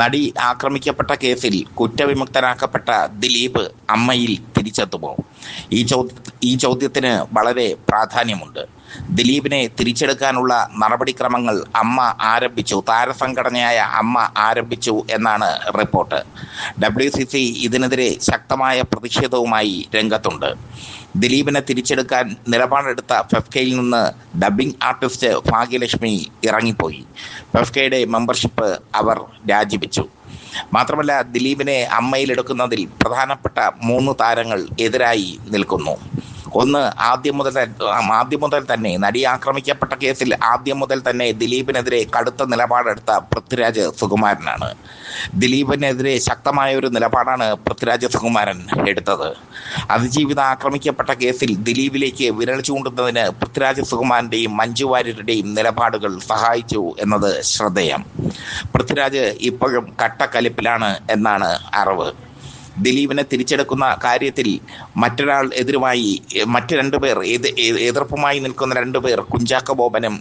നടി ആക്രമിക്കപ്പെട്ട കേസിൽ കുറ്റവിമുക്തനാക്കപ്പെട്ട ദിലീപ് അമ്മയിൽ തിരിച്ചെത്തുമോ? ഈ ചോദ്യ ഈ ചോദ്യത്തിന് വളരെ പ്രാധാന്യമുണ്ട്. ദിലീപിനെ തിരിച്ചെടുക്കാനുള്ള നടപടിക്രമങ്ങൾ അമ്മ ആരംഭിച്ചു. താരസംഘടനയായ അമ്മ ആരംഭിച്ചു എന്നാണ് റിപ്പോർട്ട്. ഡബ്ല്യു സി സി ഇതിനെതിരെ ശക്തമായ പ്രതിഷേധവുമായി രംഗത്തുണ്ട്. ദിലീപിനെ തിരിച്ചെടുക്കാൻ നിലപാടെടുത്ത ഫെഫ്കയിൽ നിന്ന് ഡബ്ബിംഗ് ആർട്ടിസ്റ്റ് ഭാഗ്യലക്ഷ്മി ഇറങ്ങിപ്പോയി. ഫെഫ്കയുടെ മെമ്പർഷിപ്പ് അവർ രാജിവെച്ചു. മാത്രമല്ല ദിലീപിനെ അമ്മയിലെടുക്കുന്നതിൽ പ്രധാനപ്പെട്ട മൂന്ന് താരങ്ങൾ എതിരായി നിൽക്കുന്നു. ഒന്ന് ആദ്യം മുതൽ ആദ്യം മുതൽ തന്നെ നടി ആക്രമിക്കപ്പെട്ട കേസിൽ ആദ്യം മുതൽ തന്നെ ദിലീപിനെതിരെ കടുത്ത നിലപാടെടുത്ത പൃഥ്വിരാജ് സുകുമാരനാണ്. ദിലീപിനെതിരെ ശക്തമായ ഒരു നിലപാടാണ് പൃഥ്വിരാജ് സുകുമാരൻ എടുത്തത്. അതിജീവിത ആക്രമിക്കപ്പെട്ട കേസിൽ ദിലീപിലേക്ക് വിരൽ ചൂണ്ടുന്നതിന് പൃഥ്വിരാജ് സുകുമാരന്റെയും മഞ്ജു വാര്യരുടെയും നിലപാടുകൾ സഹായിച്ചു എന്നത് ശ്രദ്ധേയം. പൃഥ്വിരാജ് ഇപ്പോഴും കട്ടക്കലിപ്പിലാണ് എന്നാണ് അറിവ്. ദിലീപിനെ തിരിച്ചെടുക്കുന്ന കാര്യത്തിൽ മറ്റൊരാൾ എതിരുമായി മറ്റു രണ്ടുപേർ എതി എതിർപ്പുമായി നിൽക്കുന്ന രണ്ടുപേർ കുഞ്ചാക്ക ബോബനും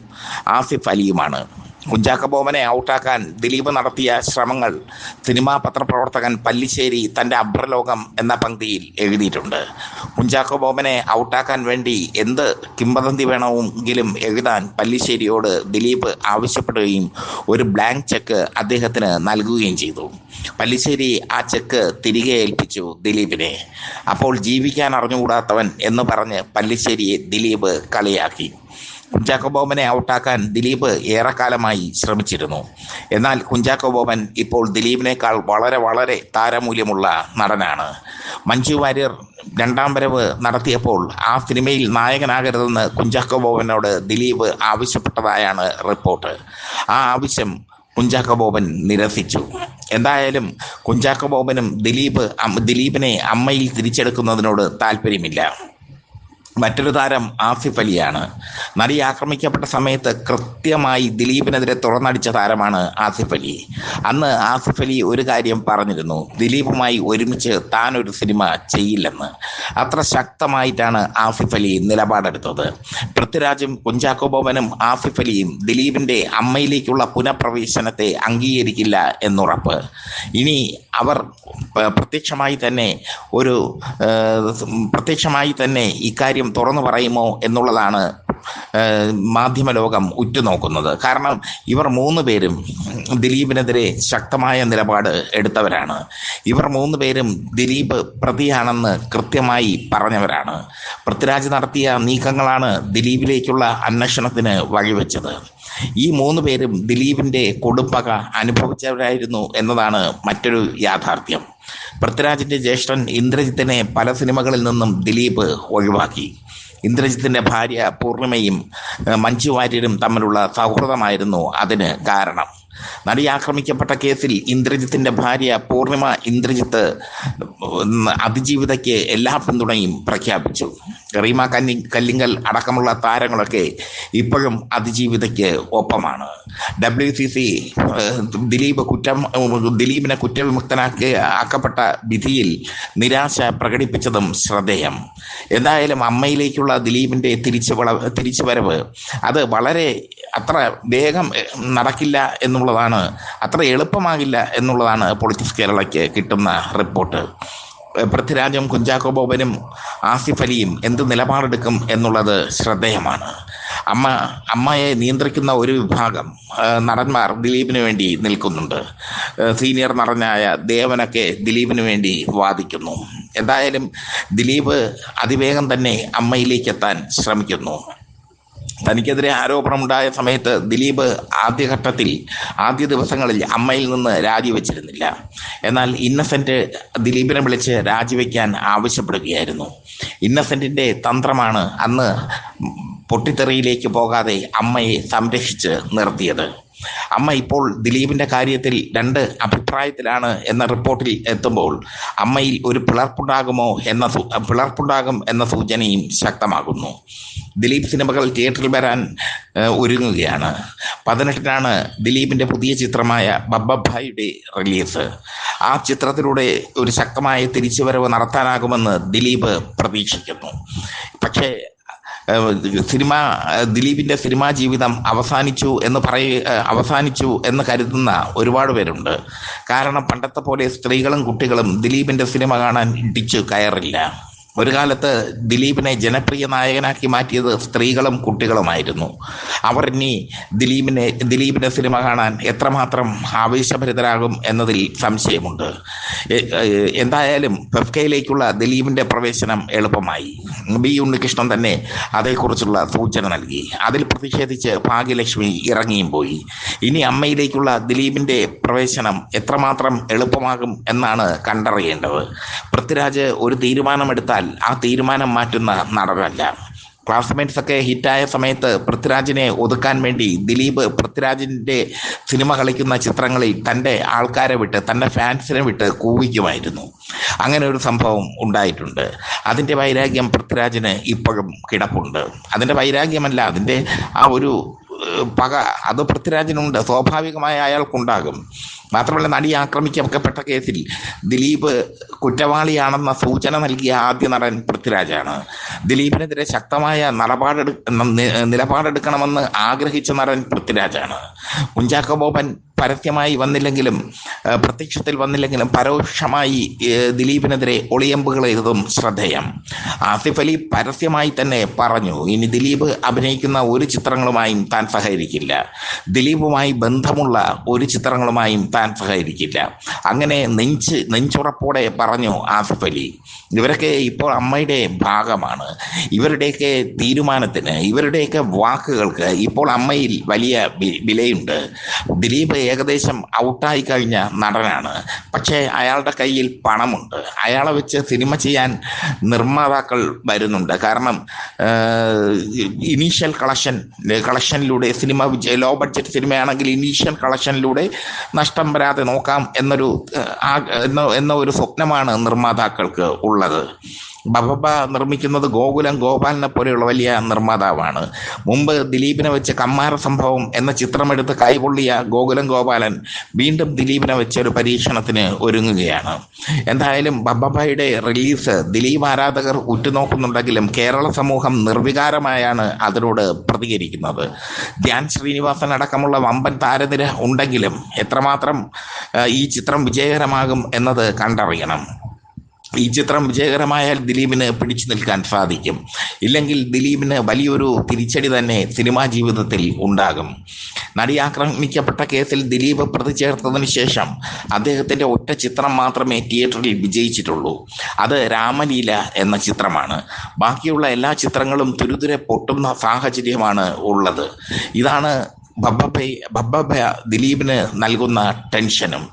ആസിഫ് അലിയുമാണ്. കുഞ്ചാക്ക ബോബനെ ഔട്ടാക്കാൻ ദിലീപ് നടത്തിയ ശ്രമങ്ങൾ സിനിമാ പത്രപ്രവർത്തകൻ പല്ലിശ്ശേരി തന്റെ അഭ്രലോകം എന്ന പങ്ക്തിയിൽ എഴുതിയിട്ടുണ്ട്. കുഞ്ചാക്ക ബോബനെ ഔട്ടാക്കാൻ വേണ്ടി എന്ത് കിംവദന്തി വേണമെങ്കിലും എഴുതാൻ പല്ലിശ്ശേരിയോട് ദിലീപ് ആവശ്യപ്പെടുകയും ഒരു ബ്ലാങ്ക് ചെക്ക് അദ്ദേഹത്തിന് നൽകുകയും ചെയ്തു. പല്ലിശ്ശേരി ആ ചെക്ക് തിരികെ ഏൽപ്പിച്ചു ദിലീപിനെ. അപ്പോൾ ജീവിക്കാൻ അറിഞ്ഞുകൂടാത്തവൻ എന്ന് പറഞ്ഞ് പല്ലിശ്ശേരിയെ ദിലീപ് കളിയാക്കി. കുഞ്ചാക്കോ ബോബനെ ഔട്ടാക്കാൻ ദിലീപ് ഏറെക്കാലമായി ശ്രമിച്ചിരുന്നു. എന്നാൽ കുഞ്ചാക്കോ ബോബൻ ഇപ്പോൾ ദിലീപിനേക്കാൾ വളരെ വളരെ താരമൂല്യമുള്ള നടനാണ്. മഞ്ജു വാര്യർ രണ്ടാം വരവ് നടത്തിയപ്പോൾ ആ സിനിമയിൽ നായകനാകരുതെന്ന് കുഞ്ചാക്കോ ബോബനോട് ദിലീപ് ആവശ്യപ്പെട്ടതായാണ് റിപ്പോർട്ട്. ആ ആവശ്യം കുഞ്ചാക്കോ ബോബൻ നിരസിച്ചു. എന്തായാലും കുഞ്ചാക്കോ ബോബനും ദിലീപ് ദിലീപിനെ അമ്മയിൽ തിരിച്ചെടുക്കുന്നതിനോട് താല്പര്യമില്ല മറ്റൊരു താരം ആസിഫ് അലിയാണ്. നടി ആക്രമിക്കപ്പെട്ട സമയത്ത് കൃത്യമായി ദിലീപിനെതിരെ തുറന്നടിച്ച താരമാണ് ആസിഫ് അലി. അന്ന് ആസിഫ് അലി ഒരു കാര്യം പറഞ്ഞിരുന്നു. ദിലീപുമായി ഒരുമിച്ച് താൻ ഒരു സിനിമ ചെയ്യില്ലെന്ന്. അത്ര ശക്തമായിട്ടാണ് ആസിഫ് അലി നിലപാടെടുത്തത്. പൃഥ്വിരാജും കുഞ്ചാക്കോ ബോബനും ആസിഫ് അലിയും ദിലീപിന്റെ അമ്മയിലേക്കുള്ള പുനഃപ്രവേശനത്തെ അംഗീകരിക്കില്ല എന്നുറപ്പ്. ഇനി അവർ പ്രത്യക്ഷമായി തന്നെ ഒരു പ്രത്യക്ഷമായി തന്നെ ഇക്കാര്യം തുറന്നു പറയുമോ എന്നുള്ളതാണ് മാധ്യമ ലോകം ഉറ്റുനോക്കുന്നത്. കാരണം ഇവർ മൂന്ന് പേരും ദിലീപിനെതിരെ ശക്തമായ നിലപാട് എടുത്തവരാണ്. ഇവർ മൂന്ന് പേരും ദിലീപ് പ്രതിയാണെന്ന് കൃത്യമായി പറഞ്ഞവരാണ്. പൃഥ്വിരാജ് നടത്തിയ നീക്കങ്ങളാണ് ദിലീപിലേക്കുള്ള അന്വേഷണത്തിന് വഴിവെച്ചത്. ഈ മൂന്ന് പേരും ദിലീപിന്റെ കൊടുപ്പക അനുഭവിച്ചവരായിരുന്നു എന്നതാണ് മറ്റൊരു യാഥാർത്ഥ്യം. പൃഥ്വിരാജിന്റെ ജ്യേഷ്ഠൻ ഇന്ദ്രജിത്തിനെ പല സിനിമകളിൽ നിന്നും ദിലീപ് ഒഴിവാക്കി. ഇന്ദ്രജിത്തിന്റെ ഭാര്യ പൂർണിമയും മഞ്ജു വാര്യരും തമ്മിലുള്ള സൗഹൃദമായിരുന്നു അതിന് കാരണം. നടി ആക്രമിക്കപ്പെട്ട കേസിൽ ഇന്ദ്രജിത്തിന്റെ ഭാര്യ പൂർണിമ ഇന്ദ്രജിത്ത് അതിജീവിതയ്ക്ക് എല്ലാ പിന്തുണയും പ്രഖ്യാപിച്ചു. റീമ കന്നി കല്ലിങ്കൽ അടക്കമുള്ള താരങ്ങളൊക്കെ ഇപ്പോഴും അതിജീവിതയ്ക്ക് ഒപ്പമാണ്. ഡബ്ല്യു സി സി ദിലീപ് കുറ്റം ദിലീപിനെ കുറ്റവിമുക്തനാക്കി ആക്കപ്പെട്ട വിധിയിൽ നിരാശ പ്രകടിപ്പിച്ചതും ശ്രദ്ധേയം. എന്തായാലും അമ്മയിലേക്കുള്ള ദിലീപിന്റെ തിരിച്ചു തിരിച്ചു വരവ് അത് വളരെ അത്ര വേഗം നടക്കില്ല എന്നുള്ളതാണ് അത്ര എളുപ്പമാകില്ല എന്നുള്ളതാണ് പൊളിറ്റിക്സ് കേരളയ്ക്ക് കിട്ടുന്ന റിപ്പോർട്ട്. പൃഥ്വിരാജും കുഞ്ചാക്കോ ബോബനും ആസിഫ് അലിയും എന്ത് നിലപാടെടുക്കും എന്നുള്ളത് ശ്രദ്ധേയമാണ്. അമ്മ അമ്മയെ നിയന്ത്രിക്കുന്ന ഒരു വിഭാഗം നടന്മാർ ദിലീപിന് വേണ്ടി നിൽക്കുന്നുണ്ട്. സീനിയർ നടനായ ദേവനൊക്കെ ദിലീപിന് വേണ്ടി വാദിക്കുന്നു. എന്തായാലും ദിലീപ് അതിവേഗം തന്നെ അമ്മയിലേക്ക് എത്താൻ ശ്രമിക്കുന്നു. തനിക്കെതിരെ ആരോപണമുണ്ടായ സമയത്ത് ദിലീപ് ആദ്യഘട്ടത്തിൽ ആദ്യ ദിവസങ്ങളിൽ അമ്മയിൽ നിന്ന് രാജിവെച്ചിരുന്നില്ല. എന്നാൽ ഇന്നസെന്റ് ദിലീപിനെ വിളിച്ച് രാജിവെക്കാൻ ആവശ്യപ്പെടുകയായിരുന്നു. ഇന്നസെന്റിന്റെ തന്ത്രമാണ് അന്ന് പൊട്ടിത്തെറിയിലേക്ക് പോകാതെ അമ്മയെ സംരക്ഷിച്ച് നിർത്തിയത്. അമ്മ ഇപ്പോൾ ദിലീപിന്റെ കാര്യത്തിൽ രണ്ട് അഭിപ്രായത്തിലാണ് എന്ന റിപ്പോർട്ടിൽ എത്തുമ്പോൾ അമ്മയിൽ ഒരു പിളർപ്പുണ്ടാകുമോ എന്ന പിളർപ്പുണ്ടാകും എന്ന സൂചനയും ശക്തമാകുന്നു. ദിലീപ് സിനിമകൾ തിയേറ്ററിൽ വരാൻ ഒരുങ്ങുകയാണ്. പതിനെട്ടിനാണ് ദിലീപിന്റെ പുതിയ ചിത്രമായ ബബ്ബഭായിയുടെ റിലീസ്. ആ ചിത്രത്തിലൂടെ ഒരു ശക്തമായ തിരിച്ചുവരവ് നടത്താനാകുമെന്ന് ദിലീപ് പ്രതീക്ഷിക്കുന്നു. പക്ഷേ സിനിമ ദിലീപിന്റെ സിനിമാ ജീവിതം അവസാനിച്ചു എന്ന് പറയ അവസാനിച്ചു എന്ന് കരുതുന്ന ഒരുപാട് പേരുണ്ട്. കാരണം പണ്ടത്തെ പോലെ സ്ത്രീകളും കുട്ടികളും ദിലീപിന്റെ സിനിമ കാണാൻ ഇടിച്ചു കയറില്ല. ഒരു കാലത്ത് ദിലീപിനെ ജനപ്രിയ നായകനാക്കി മാറ്റിയത് സ്ത്രീകളും കുട്ടികളുമായിരുന്നു. അവർ ഇനി ദിലീപിനെ ദിലീപിന്റെ സിനിമ കാണാൻ എത്രമാത്രം ആവേശഭരിതരാകും എന്നതിൽ സംശയമുണ്ട്. എന്തായാലും പെഫ്കയിലേക്കുള്ള ദിലീപിന്റെ പ്രവേശനം എളുപ്പമായി. ബി ഉണ്ണികൃഷ്ണൻ തന്നെ അതേക്കുറിച്ചുള്ള സൂചന നൽകി. അതിൽ പ്രതിഷേധിച്ച് ഭാഗ്യലക്ഷ്മി ഇറങ്ങിയും പോയി. ഇനി അമ്മയിലേക്കുള്ള ദിലീപിന്റെ പ്രവേശനം എത്രമാത്രം എളുപ്പമാകും എന്നാണ് കണ്ടറിയേണ്ടത്. പൃഥ്വിരാജ് ഒരു തീരുമാനമെടുത്താൽ ആ തീരുമാനം മാറ്റുന്ന നടനല്ല. ക്ലാസ്മേറ്റ്സ് ഒക്കെ ഹിറ്റായ സമയത്ത് പൃഥ്വിരാജിനെ ഒതുക്കാൻ വേണ്ടി ദിലീപ് പൃഥ്വിരാജിന്റെ സിനിമ കളിക്കുന്ന ചിത്രങ്ങളിൽ തന്റെ ആൾക്കാരെ വിട്ട് തന്റെ ഫാൻസിനെ വിട്ട് കൂവിക്കുമായിരുന്നു. അങ്ങനെ ഒരു സംഭവം ഉണ്ടായിട്ടുണ്ട്. അതിന്റെ വൈരാഗ്യം പൃഥ്വിരാജിന് ഇപ്പോഴും കിടപ്പുണ്ട്. അതിന്റെ വൈരാഗ്യമല്ല അതിന്റെ ആ ഒരു പക അത് പൃഥ്വിരാജിനുണ്ട്. സ്വാഭാവികമായി അയാൾക്കുണ്ടാകും. മാത്രമല്ല നടി ആക്രമിക്കപ്പെട്ട കേസിൽ ദിലീപ് കുറ്റവാളിയാണെന്ന സൂചന നൽകിയ ആദ്യ നടൻ പൃഥ്വിരാജാണ്. ദിലീപിനെതിരെ ശക്തമായ നിലപാടെടു നിലപാടെടുക്കണമെന്ന് ആഗ്രഹിച്ച നടൻ പൃഥ്വിരാജാണ്. കുഞ്ചാക്കോ ബോബൻ പരസ്യമായി വന്നില്ലെങ്കിലും പ്രത്യക്ഷത്തിൽ വന്നില്ലെങ്കിലും പരോക്ഷമായി ദിലീപിനെതിരെ ഒളിയമ്പുകൾ എഴുതും ശ്രദ്ധേയം. ആസിഫ് അലി പരസ്യമായി തന്നെ പറഞ്ഞു ഇനി ദിലീപ് അഭിനയിക്കുന്ന ഒരു ചിത്രങ്ങളുമായും താൻ സഹകരിക്കില്ല. ദിലീപുമായി ബന്ധമുള്ള ഒരു ചിത്രങ്ങളുമായും താൻ സഹകരിക്കില്ല. അങ്ങനെ നെഞ്ച് നെഞ്ചുറപ്പോടെ പറഞ്ഞു ആസിഫ് അലി ഇവരൊക്കെ ഇപ്പോൾ അമ്മയുടെ ഭാഗമാണ്. ഇവരുടെയൊക്കെ തീരുമാനത്തിന് ഇവരുടെയൊക്കെ വാക്കുകൾക്ക് ഇപ്പോൾ അമ്മയിൽ വലിയ വിലയുണ്ട്. ദിലീപ് ഏകദേശം ഔട്ടായി കഴിഞ്ഞ നടനാണ്. പക്ഷേ അയാളുടെ കയ്യിൽ പണമുണ്ട്. അയാളെ വെച്ച് സിനിമ ചെയ്യാൻ നിർമ്മാതാക്കൾ വരുന്നുണ്ട്. കാരണം ഇനീഷ്യൽ കളക്ഷൻ കളക്ഷനിലൂടെ സിനിമ ലോ ബഡ്ജറ്റ് സിനിമയാണെങ്കിൽ ഇനീഷ്യൽ കളക്ഷനിലൂടെ നഷ്ടം വരാതെ നോക്കാം എന്നൊരു എന്ന ഒരു സ്വപ്നമാണ് നിർമ്മാതാക്കൾക്ക് ഉള്ളത്. ബബബ നിർമ്മിക്കുന്നത് ഗോകുലം ഗോപാലിനെ പോലെയുള്ള വലിയ നിർമ്മാതാവാണ്. മുമ്പ് ദിലീപിനെ വെച്ച് കമ്മാര സംഭവം എന്ന ചിത്രമെടുത്ത് കൈപൊള്ളിയ ഗോകുലം ഗോപാലൻ വീണ്ടും ദിലീപിനെ വെച്ച് ഒരു പരീക്ഷണത്തിന് ഒരുങ്ങുകയാണ്. എന്തായാലും ബബബയുടെ റിലീസ് ദിലീപ് ആരാധകർ ഉറ്റുനോക്കുന്നുണ്ടെങ്കിലും കേരള സമൂഹം നിർവികാരമായാണ് അതിനോട് പ്രതികരിക്കുന്നത്. ധ്യാൻ ശ്രീനിവാസൻ അടക്കമുള്ള വമ്പൻ താരനിര ഉണ്ടെങ്കിലും എത്രമാത്രം ഈ ചിത്രം വിജയകരമാകും എന്നത് കണ്ടറിയണം. ഈ ചിത്രം വിജയകരമായാൽ ദിലീപിന് പിടിച്ചു നിൽക്കാൻ സാധിക്കും. ഇല്ലെങ്കിൽ ദിലീപിന് വലിയൊരു തിരിച്ചടി തന്നെ സിനിമാ ജീവിതത്തിൽ ഉണ്ടാകും. നടി ആക്രമിക്കപ്പെട്ട കേസിൽ ദിലീപ് പ്രതി ചേർത്തതിന് ശേഷം അദ്ദേഹത്തിന്റെ ഒറ്റ ചിത്രം മാത്രമേ തിയേറ്ററിൽ വിജയിച്ചിട്ടുള്ളൂ. അത് രാമലീല എന്ന ചിത്രമാണ്. ബാക്കിയുള്ള എല്ലാ ചിത്രങ്ങളും തുരുതുരെ പൊട്ടുന്ന സാഹചര്യമാണ് ഉള്ളത്. ഇതാണ് ബബ്ബബ ദിലീപിന് നൽകുന്ന ടെൻഷനും.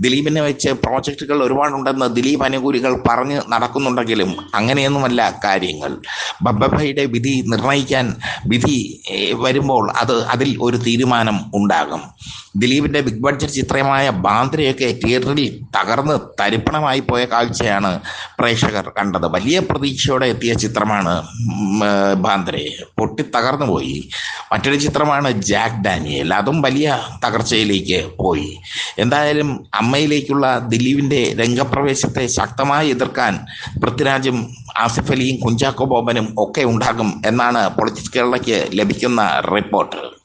ദിലീപിനെ വെച്ച് പ്രോജക്റ്റുകൾ ഒരുപാടുണ്ടെന്ന് ദിലീപ് അനുകൂലികൾ പറഞ്ഞ് നടക്കുന്നുണ്ടെങ്കിലും അങ്ങനെയൊന്നുമല്ല കാര്യങ്ങൾ. ബബ്ബബയുടെ വിധി നിർണയിക്കാൻ വിധി വരുമ്പോൾ അത് അതിൽ ഒരു തീരുമാനം ഉണ്ടാകും. ദിലീപിന്റെ ബിഗ് ബഡ്ജറ്റ് ചിത്രമായ ബാന്ദ്രയൊക്കെ തിയേറ്ററിൽ തകർന്ന് തരിപ്പണമായി പോയ കാഴ്ചയാണ് പ്രേക്ഷകർ കണ്ടത്. വലിയ പ്രതീക്ഷയോടെ എത്തിയ ചിത്രമാണ് ബാന്ദ്രയെ. ബാന്ദ്രെ പൊട്ടി തകർന്നു പോയി മറ്റൊരു ചിത്രമാണ് ജാക്ക് ഡാനിയൽ. അതും വലിയ തകർച്ചയിലേക്ക് പോയി. എന്തായാലും അമ്മയിലേക്കുള്ള ദിലീപിന്റെ രംഗപ്രവേശത്തെ ശക്തമായി എതിർക്കാൻ പൃഥ്വിരാജും ആസിഫ് അലിയും കുഞ്ചാക്കോ ബോബനും ഒക്കെ ഉണ്ടാകും എന്നാണ് പൊളിറ്റിക്സ് കേരളയ്ക്ക് ലഭിക്കുന്ന റിപ്പോർട്ട്.